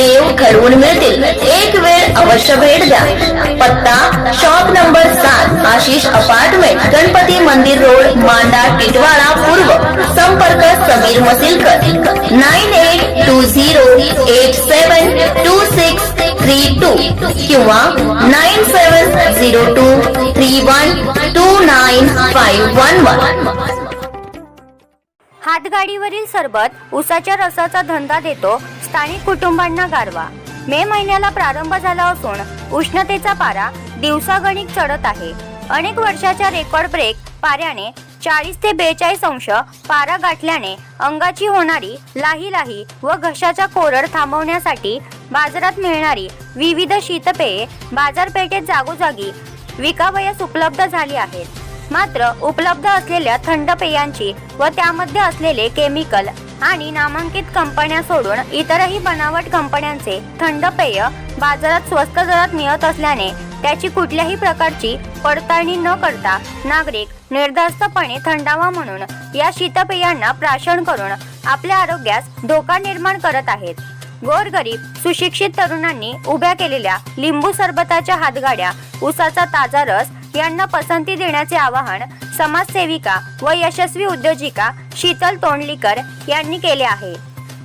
देव घडवून मिळतील. एक वेळ अवश्य भेट द्या. पत्ता शॉप नंबर सात आशिष अपार्टमेंट गणपती मंदिर रोड मांडा टिटवाळा पूर्व. संपर्क Sameer Masilkar. Nine eight two zero eight seven two six three two किंवा nine seven zero two three one two nine five one one. हातगाडीवरील सरबत उसाच्या रसाचा धंदा देतो. स्थानिक कुटुंबांना गारवा. मे महिन्याला प्रारंभ झाला असून उष्णतेचा पारा दिवसागणिक चढत आहे. अनेक वर्षाच्या रेकॉर्ड ब्रेक पाऱ्याने चाळीस ते बेचाळीस अंश पारा गाठल्याने अंगाची होणारी लाही लाही व घशाचा कोरड थांबवण्यासाठी बाजारात मिळणारी विविध शीतपेये बाजारपेठेत जागोजागी विकावयास उपलब्ध झाली आहेत. मात्र उपलब्ध असलेल्या थंड पेयांची व त्यामध्ये असलेले केमिकल आणि नामांकित कंपन्या सोडून इतरही बनावट कंपन्यांचे थंड पेय बाजारात स्वस्त दरात मिळत असल्याने त्याची कुठल्याही प्रकारची पडताळणी न करता नागरिक निर्धास्तपणे थंडावा म्हणून या शीतपेयांना प्राशन करून आपल्या आरोग्यास धोका निर्माण करत आहेत. गोरगरीब सुशिक्षित तरुणांनी उभ्या केलेल्या लिंबू सरबताच्या हातगाड्या उसाचा ताजा रस यांना पसंती देण्याचे आवाहन समाजसेविका व यशस्वी उद्योजिका शीतल तोंडलीकर यांनी केले आहे.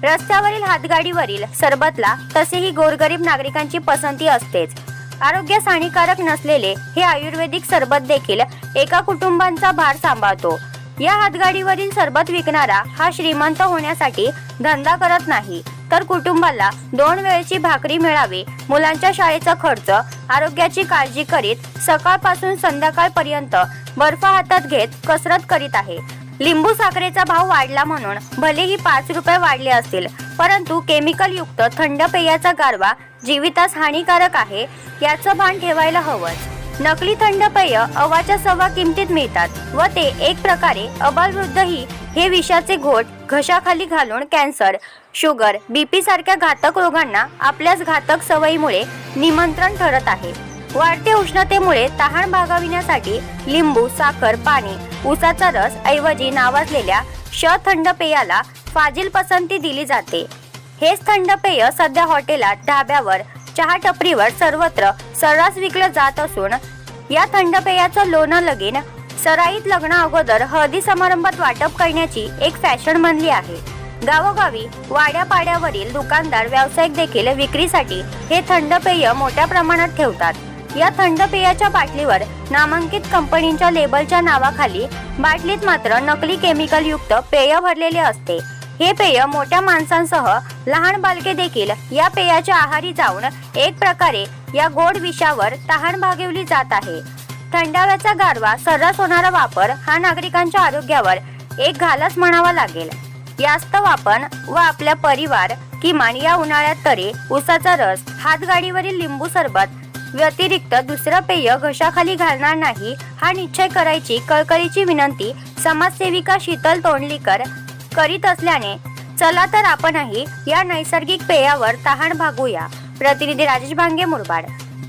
रस्त्यावरील हातगाडीवरील सरबतला तसेही गोरगरीब नागरिकांची पसंती असतेच. आरोग्यास हानिकारक नसलेले हे आयुर्वेदिक सरबत देखील एका कुटुंबांचा भार सांभाळतो. या हातगाडीवरील सरबत विकणारा हा श्रीमंत होण्यासाठी धंदा करत नाही. तर कुटुंबाला दोन वेळची भाकरी मिळावी मुलांच्या शाळेचा खर्च आरोग्याची काळजी करीत सकाळपासून संध्याकाळपर्यंत बर्फ हातात घेत कसरत करीत आहे. लिंबू साखरेचा भाव वाढला म्हणून भलेही पाच रुपये वाढले असतील परंतु केमिकल युक्त थंड पेयाचा गारवा जीवितास हानिकारक आहे याचं भान ठेवायला हवंच. नकली थंड पेय अवाच्या सव्वा किमतीत मिळतात व ते एक प्रकारे अबालवृद्धही हे विषाचे घोट घशाखाली घालून कॅन्सर शुगर बीपी सारख्या घातक रोगांना आपल्याच घातक सवयीमुळे निमंत्रण ठरत आहे. वाढत्या उष्णतेमुळे तहान भागविण्यासाठी लिंबू साखर पाणी उसाचा रस ऐवजी नावाजलेल्या श थंड पेयाला फाजील पसंती दिली जाते. हेच थंड पेय सध्या हॉटेलात ढाब्यावर चहा टपरीवर सर्वत्र सर्रास विकलं जात असून या थंड पेयाचं लोणं लगीन सराईत लग्न अगोदर हळदी समारंभात वाटप करण्याची एक फॅशन बनली आहे. गावोगावी वाड्यापाड्यावरील दुकानदार व्यावसायिक देखील विक्रीसाठी हे थंड पेय मोठ्या प्रमाणात ठेवतात. या थंड पेयाच्या बाटलीवर नामांकित कंपनीच्या लेबलच्या नावाखाली बाटलीत मात्र नकली केमिकल युक्त पेय भरलेले असते. हे पेय मोठ्या माणसांसह लहान बालके देखील या पेयाच्या आहारी जाऊन एक प्रकारे या गोड विषावर तहान भागवली जात आहे. थंडाव्याचा गारवा सर्रास होणारा वापर हा नागरिकांच्या आरोग्यावर एक घालच म्हणावा लागेल. यास्तव आपण व आपला परिवार किमान या उन्हाळ्यात तरी उसाचा रस हातगाडीवरील लिंबू सरबत व्यतिरिक्त दुसरं पेय घशाखाली घालणार नाही हा निश्चय करायची कळकळीची विनंती समाजसेविका शीतल तोंडलीकर करीत असल्याने चला तर आपणही या नैसर्गिक पेयावर तहान भागूया. प्रतिनिधी राजेश भांगे मुरबाड.